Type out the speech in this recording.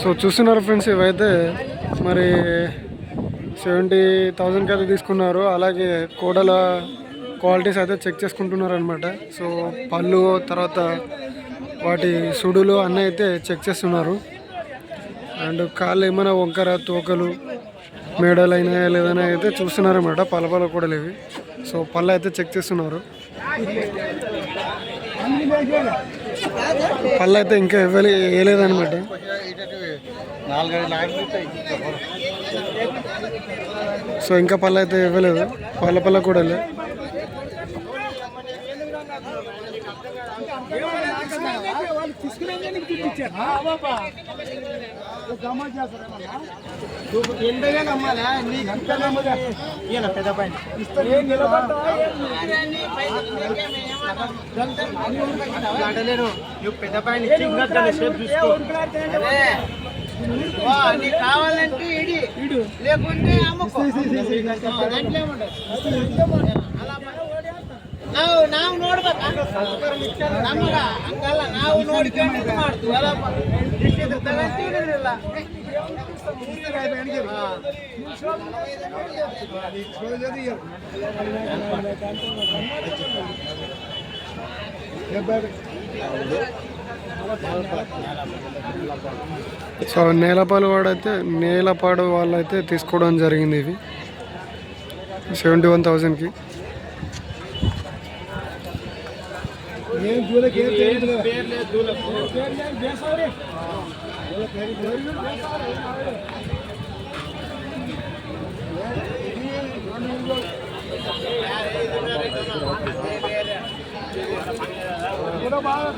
So చూస్తున్నారు friends ఇవైతే మరి సెవెంటీ థౌజండ్కి అయితే తీసుకున్నారు. అలాగే కోడల క్వాలిటీస్ అయితే చెక్ చేసుకుంటున్నారు అనమాట సో పళ్ళు తర్వాత వాటి సుడులు అన్నీ అయితే చెక్ చేస్తున్నారు. అండ్ కాళ్ళు ఏమైనా వంకర తోకలు మేడలు అయినాయా లేదైనా అయితే చూస్తున్నారు అనమాట పళ్ళ పళ్ళ కూడా లేవి. సో పళ్ళు అయితే చెక్ చేస్తున్నారు. పళ్ళు అయితే ఇంకా ఇవ్వలే వేయలేదన్నమాట. సో ఇంకా పళ్ళు అయితే ఇవ్వలేదు. పళ్ళ పళ్ళ కూడా లేదు. లే పెద్ద పైన అంటలేను నువ్వు పెద్ద పైన నీకు కావాలంటే ఇడి లేకుంటే అమ్ముకో అలా ನಮಗ ಹಂಗಲ್ಲ ನಾವು ನೋಡ್ಕೊಂಡು ಇದು ಮಾಡ್ತೀವಿ ಅಲ್ಲ ಇಷ್ಟಿದ್ರೆ ತಗೊಂತೀವಿಲ್ಲ సో నేలపాలు వాడైతే నేలపాడు వాళ్ళు అయితే తీసుకోవడం జరిగింది ఇవి సెవెంటీ వన్ థౌజండ్కి ఏం జూలకు ఏం పేరు లేదు జూలకు. పేరు లేదు? చేసావరే జూలకు పేరు లేదు? చేసావరే కూడా బాగా